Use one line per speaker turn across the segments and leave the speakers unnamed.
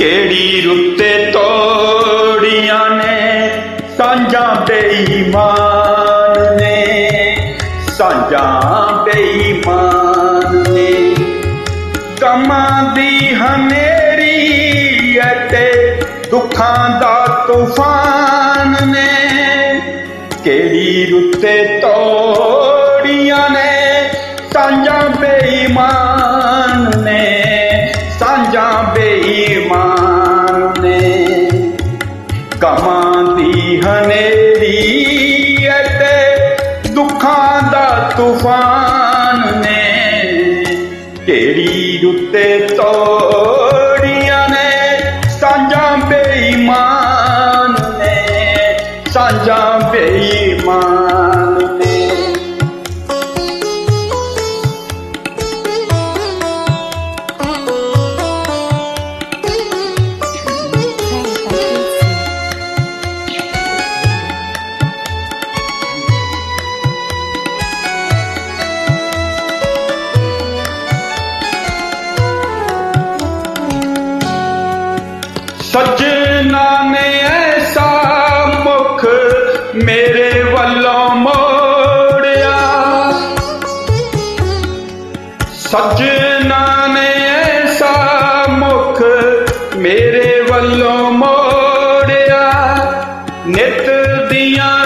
ਕਿਹੜੀ ਰੁੱਤੇ ਤੋੜੀਆਂ ਨੇ? ਸਾਂਝਾਂ ਬੇਈਮਾਨ ਨੇ। ਸਾਂਝਾਂ ਬੇਈਮਾਨ ਨੇ। ਕਮਾਂ ਦੀ ਹਨੇਰੀ ਅਤੇ ਦੁੱਖਾਂ ਦਾ ਤੂਫਾਨ ਨੇ। ਕਿਹੜੀ ਰੁੱਤੇ ਤੋੜੀਆਂ ਕਮਾਂ ਦੀ ਹਨੇਰੀ ਅਤੇ ਦੁੱਖਾਂ ਦਾ ਤੂਫਾਨ ਨੇ ਕਿਹੜੀ ਰੁੱਤੇ ਤੋਂ ਸੱਜਣਾ ਨੇ ਐਸਾ ਮੁਖ ਮੇਰੇ ਵੱਲੋਂ ਮੋੜਿਆ। ਸੱਜਣਾ ਨੇ ਐਸਾ ਮੁਖ ਮੇਰੇ ਵੱਲੋਂ ਮੋੜਿਆ। ਨਿਤ ਦੀਆਂ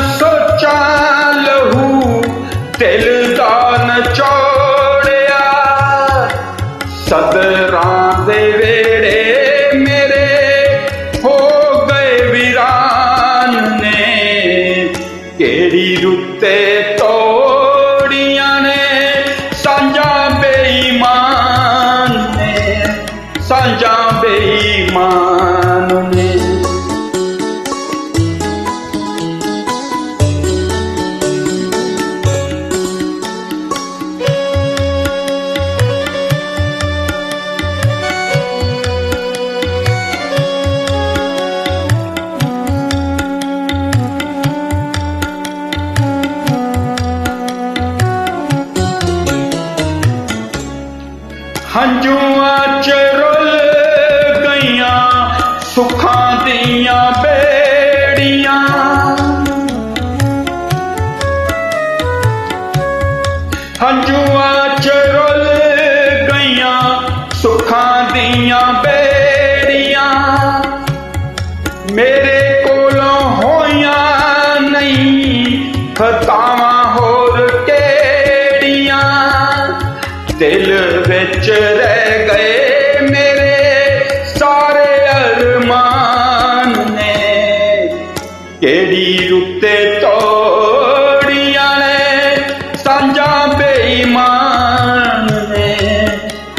ਕਿਹੜੀ ਤੋੜੀਆਂ ਨੇ ਸਾਂਝਾਂ ਬੇਈਮਾਨ ਨੇ ਸਾਂਝਾਂ ਬੇਈਮਾਨ ਹੰਝੂਆਂ ਚ ਰੁੱਲ ਗਈਆਂ ਸੁੱਖਾਂ ਦੀਆਂ ਬੇੜੀਆਂ ਹੰਝੂਆਂ ਚ ਰੁੱਲ ਗਈਆਂ ਸੁੱਖਾਂ ਦੀਆਂ ਬੇੜੀਆਂ ਮੇਰੇ ਕੋਲੋਂ ਹੋਈਆਂ ਨਹੀਂ ਖਤਾਵਾਂ ਦਿਲ ਵਿੱਚ ਰਹਿ ਗਏ ਮੇਰੇ ਸਾਰੇ ਅਰਮਾਨ ਨੇ। ਕਿਹੜੀ ਉੱਤੇ ਤੋੜੀਆਂ ਨੇ ਸਾਂਝਾਂ ਬੇਈਮਾਨ ਨੇ।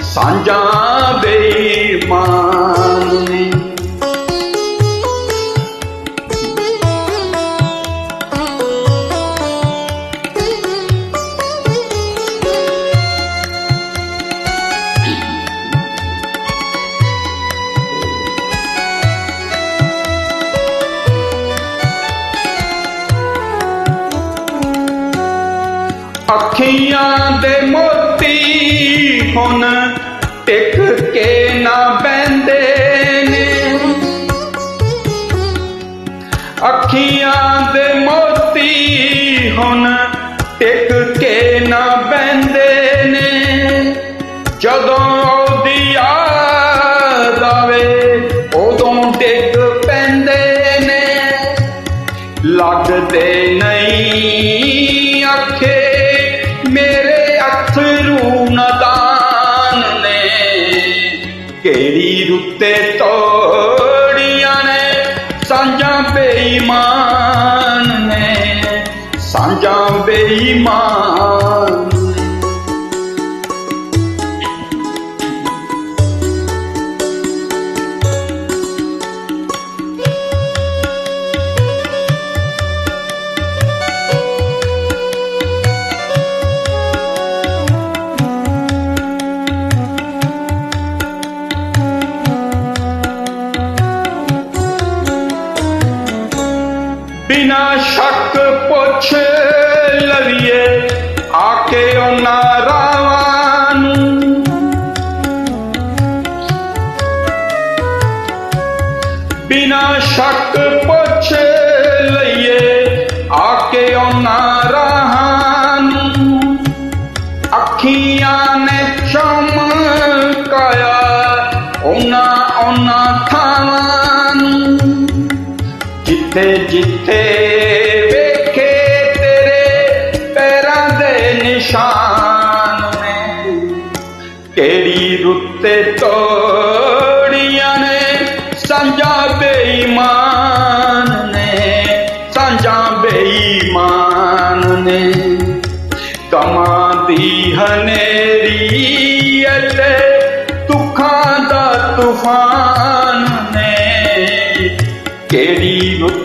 ਸਾਂਝਾਂ ਬੇਈਮਾਨ ਅੱਖੀਆਂ ਦੇ ਮੋਤੀ ਹੁਣ ਟਿਕ ਕੇ ਨਾ ਬੈੰਦੇ ਨੇ। ਅੱਖੀਆਂ ਦੇ ਮੋਤੀ ਹੁਣ ਟਿਕ ਕੇ ਨਾ ਬੈੰਦੇ ਨੇ। ਜਦੋਂ ਉਹਦੀ ਯਾਦ ਆਵੇ, ਉਦੋਂ ਡਿੱਗ ਪੈਂਦੇ ਨੇ। ਲੱਗਦੇ ਨਹੀਂ ਅੱਖੇ ਕਿਹੜੀ ਰੁੱਤੇ ਤੋੜੀਆਂ ਨੇ ਸਾਂਝਾਂ ਬੇਈਮਾਨ ਨੇ। ਸਾਂਝਾਂ ਬੇਈਮਾਨ ਸ਼ੱਕ ਪੁੱਛ ਲਵੀਏ ਆ ਕੇ ਉਹਨਾਂ ਰਾਵਾਂ ਨੂੰ। ਬਿਨਾ ਸ਼ੱਕ ਪੁੱਛ ਲਈਏ ਆ ਕੇ ਉਹਨਾਂ ਰਾਹਾਂ ਨੂੰ। ਅੱਖੀਆਂ ਨੇ ਚਮਕਾਇਆ, ਉਹਨਾਂ ਉਹਨਾਂ ਥਾਵਾਂ ਨੂੰ। ਜਿੱਥੇ ਜਿੱਥੇ ਤੀਰ ਉੱਤੇ ਤੋੜੀਆਂ ਨੇ, ਸਾਂਝਾ ਬੇਈਮਾਨ ਨੇ, ਸਾਂਝਾ ਬੇਈਮਾਨ ਨੇ। ਕਮਾਂਦੀ ਹਨੇਰੀ ਅਤੇ ਦੁੱਖਾਂ ਦਾ ਤੂਫਾਨ ਨੇ। ਕਿਹੜੀ ਰੁੱਤ